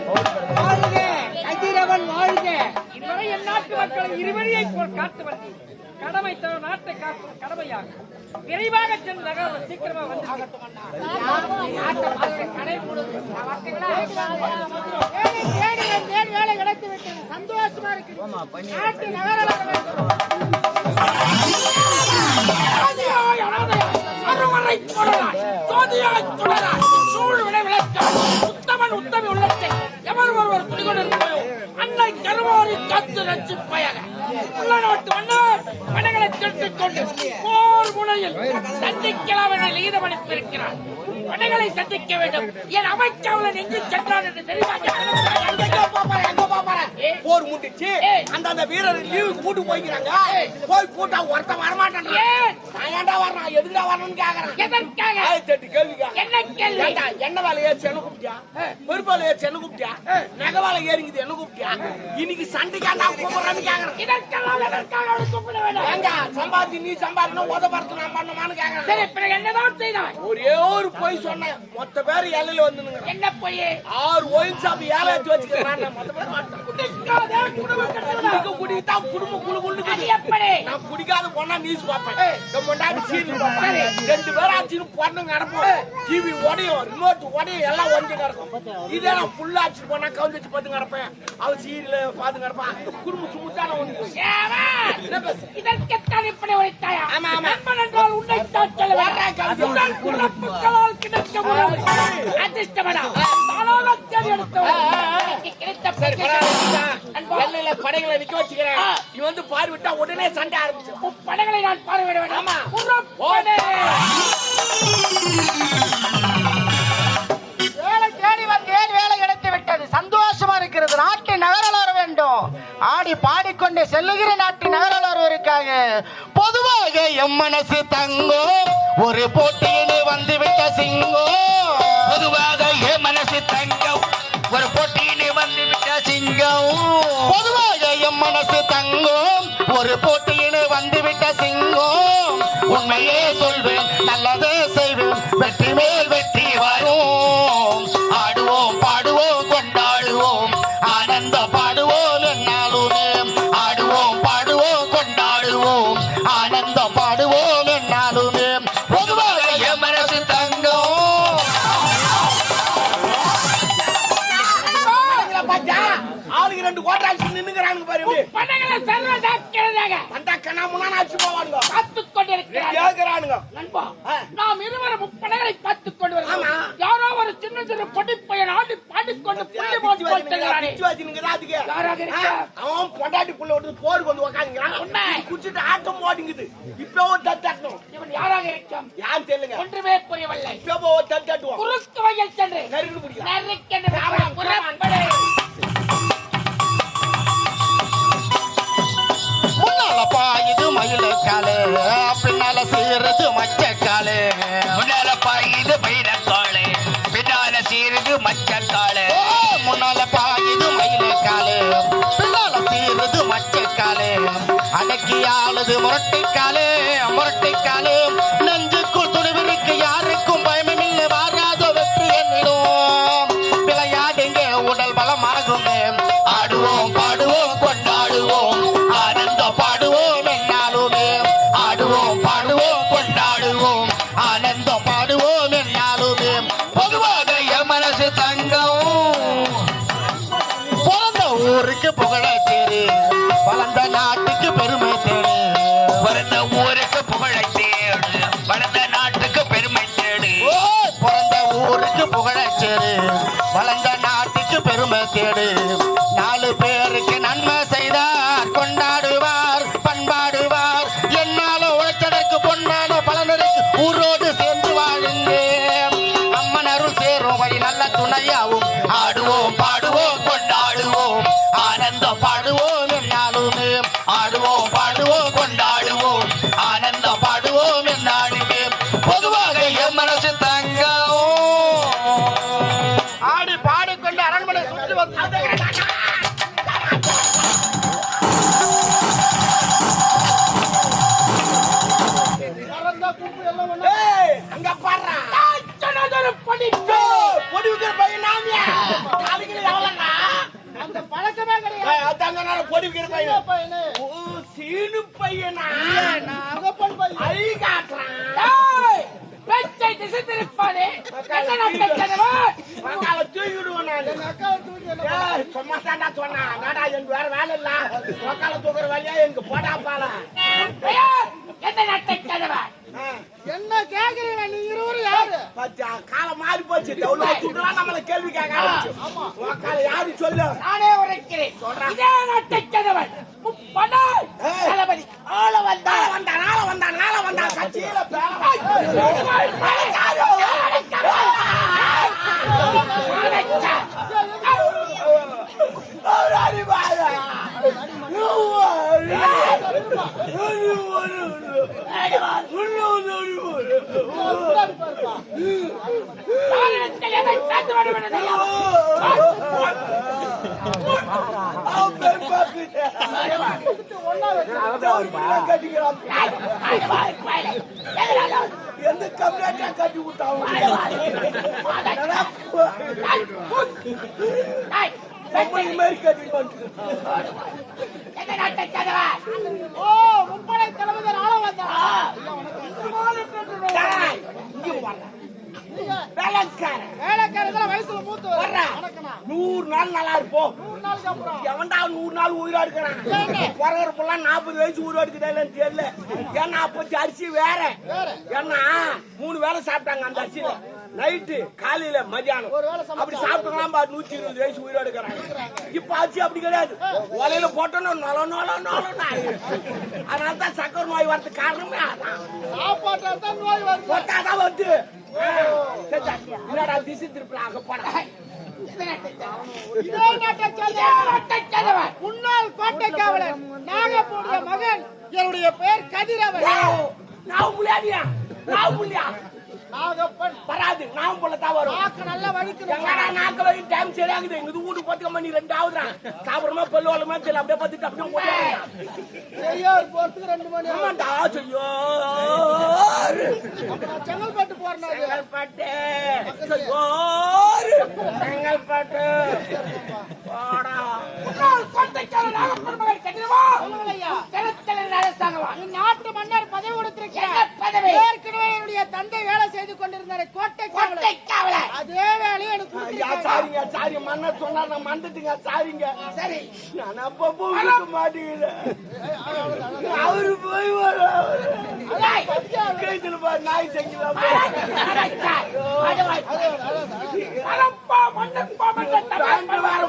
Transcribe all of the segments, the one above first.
பொறுப்பு கதிரவன் வாழ்க இதுவரை என் நாட்டு மக்களை இருவழியை போல் காத்து வந்தேன் கடமை தவிர நாட்டை காக்கும் கடமையாகும் விரைவாக சென்று நகரம் சீக்கிரமா வந்து வேலை கிடைத்து விட்டது சந்தோஷமா இருக்கு அனாதையாய், அருவரை தொடராய், சோதியாய் தொடராய், சூழ்வினை விளக்காய், உத்தமன் உத்தமி உள்ளத்தை எவர் ஒருவர் குடிகொண்டிருப்போயோ, கருவாரி காத்து ரட்சிப்பயக. உள்ள நாட்டு மன்னர் படைகளை திரட்டிக் கொண்டு போர் முனையில் சந்திக்கலாம் என லீதம் அனுப்பியிருக்கிறார் படைகளை சந்திக்க வேண்டும். என் அமைச்சவளன் எங்கு சென்றான் என்று தெரியுமா? போர் முடிச்சு ஏய். அந்த அந்த வீரர் லீவு கூட்டு போய்க்கிறாங்க. போய் கூட்டா ஒருத்தன் வரமாட்டான் நான் ஏன்டா வரணும் எதுக்குடா வரணும்னு கேக்குறேன். எதற்காக? ஆயிரத்தி எட்டு கேள்வி கேக்குறேன். என்ன கேள்வி? என்ன வேலை ஏறிச்சு என்ன கூப்பிட்டியா? பெருப்பாலை ஏறிச்சு என்ன கூப்பிட்டியா? நகை வேலை ஏறிங்குது என்ன கூப்பிட்டியா? இன்னைக்கு சண்டைக்காண்டா கூப்பிடுறேன்னு கேக்குறேன். இதற்கெல்லாம் எதற்காக அவளை கூப்பிட வேண்டும் ஏங்க சம்பாதி நீ சம்பாதிக்கணும் உத பார்த்து நான் பண்ணுமான்னு கேக்குறேன். சரி பிறகு என்னதான் செய்தாய்? ஒரே ஒரு போய் சொன்னேன். மொத்த பேர் எல்லையில வந்துனுங்க என்ன போய்? ஆறு ஒயின் ஷாப் ஏழை வச்சு வச்சுக்கிறேன். மொத்த பேர் குடும்பம் குழு குழு எப்படி? நான் குடிக்காத பொண்ணா நியூஸ் பார்ப்பேன். என் பொண்டாட்டி சீரியல் பார்ப்பேன் ரெண்டு பேரும் ஆச்சுன்னு பொண்ணு நடப்போம் டிவி உடையும் ரிமோட் உடையும் எல்லாம் ஒன்று கிடக்கும் இதே நான் ஃபுல்லா ஆச்சு போனா கவுந்து வச்சு பார்த்து கிடப்பேன். அவன் சீரியல் கிடப்பான் ஒன்று? இதற்குத்தான் இப்படி? ஆமா, ஆமா. அதிர்ஷ்டமடா. தானாக கிடைத்த எல்லையில படைகளை நிக்க வச்சுக்கிறேன். இவன் வந்து உடனே சண்டை ஆரம்பிச்சு முப்படைகளை நான் பார்வையிட வேண்டும். ஆடி பாடிக்கொண்டே செல்லுகிற நாட்டு நகரில் வருவதற்காக பொதுவாக எம் மனசு தங்கோ ஒரு போட்டியிலே வந்து விட்ட சிங்கோ. பொதுவாக என் மனசு தங்கம் ஒரு போட்டியிலே வந்து விட்ட சிங்கம் பொதுவாக எம் மனசு தங்கோ ஒரு போட்டியிலே வந்து விட்ட சிங்கோ. உண்மையே சொல்வேன் நல்லதே செய்வேன் வெற்றி ஆளுக்கு ரெண்டு கோட்டாச்சு நின்னுக்கிறானுங்க பாரு எப்படி. படைகளை சர்வசாக்கியதாக வந்தா கண்ணா முன்னாடி அடிச்சு போவானுங்க காத்துக் கொண்டிருக்கிறார்கள். கேக்குறானுங்க நண்பா. நாம் இருவரும் முப்படைகளை பார்த்துக் கொண்டு வருகிறோம். ஆமா. யாரோ ஒரு சின்ன சின்ன பொடி பையன் ஆடி பாடிக்கொண்டு புள்ளி போட்டு அவன் பொண்டாட்டி புள்ள விட்டு போருக்கு வந்து உக்காந்துக்கிறான். குடிச்சிட்டு ஆட்டம் போட்டுங்குது. இப்ப ஒரு தட்டணும். இவன் யாராக இருக்கும் யான்னு தெரியலங்க. ஒன்றுமே அடக்கி முரட்டைக்காலே முரட்டைக்காலே. புகழச்சேரு வளர்ந்த நாட்டுக்கு பெருமை தேடு. நாலு பேருக்கு நன்மை செய்தார். கொண்டாடுவார் பண்பாடுவார். என்னால உழைச்சதற்கு பொன்னான பலனருக்கு ஊரோடு சேர்ந்து வாழுங்க அம்மன் அருள் சேரும் வழி நல்ல துணையாவும். ஆடுவோம் பாடுவோம் கொண்டாடுவோம். ஆனந்த பாடுவோம் என்னாலுமே. ஆடுவோம் சும்மா தாண்டா சொன்னா நாடா எனக்கு வேற வேலை இல்ல மக்கால தூக்குற வேலையா எனக்கு போடா பால என்ன நாட்டை கணவன் என்ன கேக்குறீங்க நீ இருவரும் யாரு காலம் மாறி போச்சு டவுல நம்மள கேள்வி கேட்க யாரு சொல்லு நானே உரைக்கிறேன் இதே நாட்டை கணவன் முப்படை தளபதி ஆள வந்தார் வந்தா நாள வந்தா நாள வந்தா கட்சியில பேர அவராடி பாரு எந்த கம்ப்ளைண்டா கட்டி விட்டாங்க பொம்பளை மாதிரி கட்டி வந்து என்ன நாட்டை கணவன் ஓ முப்படை தளபதி ஆள வந்தா டேய், இங்க வாடா. பேலன்ஸ்காரன். வேலைக்காரங்கள வயசுல மூத்து வர்றா. வணக்கண்ணா நூறு நாள் நல்லா இருப்போம். எவன்டா நூறு நாள் உயிரா இருக்கிறான். பிறகுறப்பெல்லாம் நாற்பது வயசு உயிரோடு இருக்குதா இல்லைன்னு தெரியல. ஏன்னா அப்பத்தி அரிசி வேற. வேற. ஏன்னா மூணு வேளை சாப்பிட்டாங்க அந்த அரிசியில. நைட்டு காலையில மதியானம். ஒரு வேளை சமைச்சா. அப்படி சாப்பிட்டாங்களாம் பாரு நூத்தி இருபது வயசு உயிரோடு இருக்கிறாங்க இப்ப அரிசி அப்படி கிடையாது. ஒலையில போட்டோன்னு நொல நொல நொலன்னு. அதனால தான் சக்கரை நோய் வரதுக்கு காரணமே அதான். சாப்பாட்டால் தான் நோய் வருது. போட்டாதான் என்னடா திசை திருப்பலாம் அங்க முன்னாள் கோட்டை காவலர் நாகப்பூடிய மகன் என்னுடைய பெயர் கதிரவன். நான் புள்ளியாடியா நான் புள்ளியா? நாகப்பன் வராது நான் தான் வரும். நாக்கு நல்லா வலிக்கணும். எங்கடா நாக்கு டைம் சரியாகுது எங்க வீட்டுக்கு பத்துக்க மணி ரெண்டு ஆகுதுறான் சாப்பிடுறமா பல்லு வளமா தெரியல. அப்படியே பார்த்துட்டு அப்படியே போயிடுறான். பெரியார் போறதுக்கு ரெண்டு மணி ஆமாண்டா நான் செங்கல்பட்டு போறேன் செங்கல்பட்டு. செங்கல்பட்டு. போடா. முன்னாள் அரசாங்கவா நாட்டு மன்னர் பதவி கொடுத்திருக்கேன் பதவி? ஏற்கனவே என்னுடைய தந்தை வேலை செய்து கொண்டிருந்தார். கோட்டை அதே வேலையை எனக்கு. சாரிங்க சாரி. மன்னர் சொன்னா நான் மறந்துட்டுங்க சாரிங்க. சரி. நான் அப்ப போக மாட்டேங்கிறேன் அவரு போய் வர நாய் செஞ்சலாம்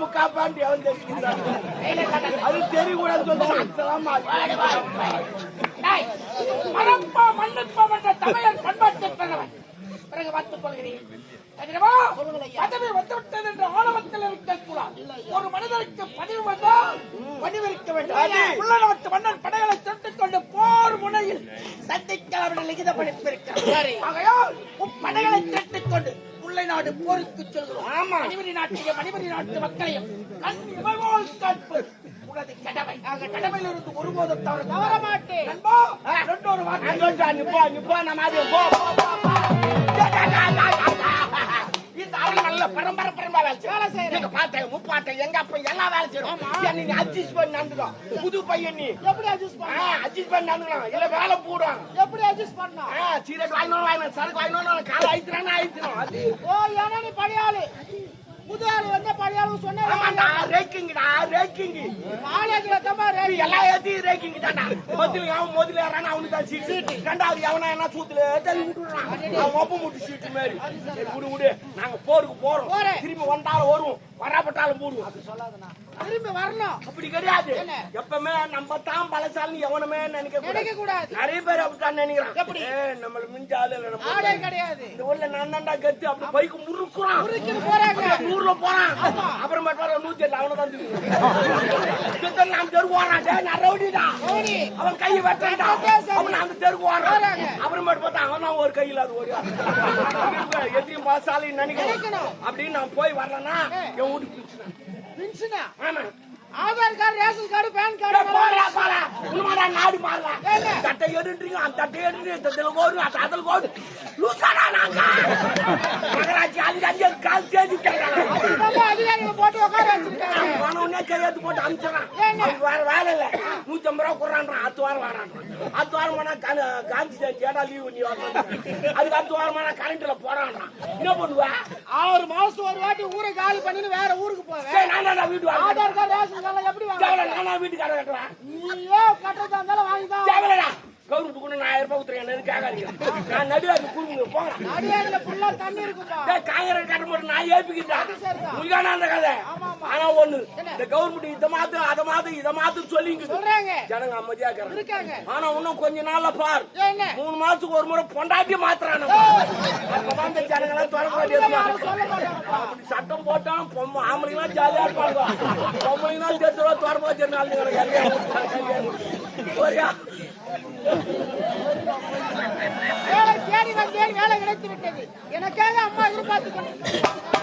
முக்கா பேண்ட் அது தெரியக்கூடாது சொல்லி மணிபுரி நாட்டையும் மணிபுரி நாட்டு மக்களையும் கண் உனது கடமை கடமையில் இருந்து ஒருபோதும் தவறு தவற மாட்டேன். நண்பா ரெண்டொரு வார்த்தை. நிப்பா நிப்பா நம்ம அது போ போ, போ, நல்ல பரம்பரை பரம்பரை வேலை செய்யும். வேலை செய்றேன். எங்க பாட்டை முப்பாட்டை எங்க அப்பா எல்லாம் வேலை செய்யறோம் ஏன் நீங்க அட்ஜஸ்ட் பண்ணி நடந்துடும் புது பையன் நீ. எப்படி அட்ஜஸ்ட் பண்ண அட்ஜஸ்ட் பண்ணி நடந்துக்கலாம் இல்ல வேலை போடுவாங்க எப்படி அட்ஜஸ்ட் பண்ணா சீரட் வாங்கினோம் வாங்கினோம் சரக்கு வாங்கினோம் காலை ஆயிடுறோம் அது ஓ ஏன்னா நீ பழையாளு புது ஆளு வந்து பழையாளு ஆமாண்டா சொன்ன ரேக்கிங்டா ரேக்கிங் காலேஜ்ல தம்பா இது எல்லா ஏத்தியும் ரேக்கிங் தான்டா முதல்ல அவன் முதல்ல ஏறானா அவனுக்கு தான் சீட்டு. ரெண்டாவது எவனா என்ன சூத்துல தள்ளி விட்டுறான் அவன் ஒப்ப முட்டு சீட்டு மாதிரி. விடு விடு. நாங்க போருக்கு போறோம். திரும்பி வந்தாலும் வருவோம். வராப்பட்டாலும் போடுவோம். திரும்பி வரணும். அப்படி கிடையாது? எப்பவுமே நம்ம தான் பலசாலி எவனுமே நினைக்க நினைக்க கூடாது. நிறைய பேர் அப்படித்தான் நினைக்கிறான். எப்படி? நம்மள மிஞ்ச ஆளு கிடையாது. இந்த ஊர்ல நான் தான்டா கத்து அப்படி பைக்கு முறுக்குறான். முறுக்கிட்டு போறாங்க. நூறுல போறான். அப்புறம் மட்டும் நூத்தி எட்டு அவனை தான் நாம் தெருக்கு ஓடுறான் டேய் நான் ரவுடிடா. அவன் கையை வெட்டான்டா. அவன் அந்த தெருக்கு ஓடுறான் போறாங்க. அப்புறம் மட்டும் பார்த்தா அவன் தான் ஒரு கையில அது ஒரு எத்தையும் பாசாலின்னு நினைக்கிறேன் நினைக்கணும். அப்படின்னு நான் போய் வரலன்னா என் வீட்டுக்கு ஆமா. Aadhaar card ration card PAN போடா, கார்டு போடா. உண்மைடா, நாடு மாறலாம். என்ன? சட்டை தட்டை எடுன்றீங்க அந்த தட்டை இந்த இதுல கோடு அந்த அதுல கோடு. லூசாடா நாங்க. நகராட்சி அஞ்சு அஞ்சு கால் தேதி அதிகாரிகள் போட்டு உட்கார வச்சிருக்காங்க போனவுடனே கையெழுத்து போட்டு அனுப்பிச்சிடறான். அவனுக்கு வேற வேலை இல்ல. நூத்தி ஐம்பது ரூபா கொடுறான்றான். அடுத்த வாரம் வரான் அடுத்த வாரம் போனா காந்தி ஜெயந்தி ஏடா லீவு நீ வரணும் அதுக்கு அடுத்த வாரம் போனா கரண்ட்ல போறான்றான் என்ன பண்ணுவ? ஆறு மாசம் ஒரு வாட்டி ஊரை காலி பண்ணிட்டு வேற ஊருக்கு போவேன். நானா வாங்க ஆதார் கார்டு ரேஷன் கார்டு எப்படி தேவையில்ல, நானா கட்டுறேன் நீயே கட்டுறதா இருந்தாலும் வாங்கிதான் தேவையில்லடா கவர்மெண்ட் கூட நான் ஆயிரம் ரூபாய் கொடுத்துருக்கேன் எனக்கு நான் நடுவாக்கு குடும்பங்க போங்க அடியாரில் ஃபுல்லா தண்ணி இருக்குப்பா டேய், காங்கிரஸ் கட்ட மட்டும் நான் ஏப்பிக்கிட்டேன் உங்களுக்கான அந்த கதை ஆனா ஒண்ணு இந்த கவர்மெண்ட் இத மாத்து அத மாத்து இத மாத்து சொல்லிங்க சொல்றாங்க ஜனங்க அமைதியா இருக்காங்க. ஆனா இன்னும் கொஞ்ச நாள்ல பார்? மூணு மாசத்துக்கு ஒரு முறை பொண்டாட்டி மாத்துறானு அப்பதான் இந்த ஜனங்க எல்லாம் தொடக்க வேண்டியது சட்டம் போட்டா பொம்மை ஆம்பளைங்க ஜாலியா இருப்பாங்க பொம்பளைங்க சேர்த்து ரூபா தொடர்பு ஒரே வேலை தேடி வந்தேன் வேலை கிடைத்து விட்டது? எனக்காக அம்மா எதிர்பார்த்து கொண்டு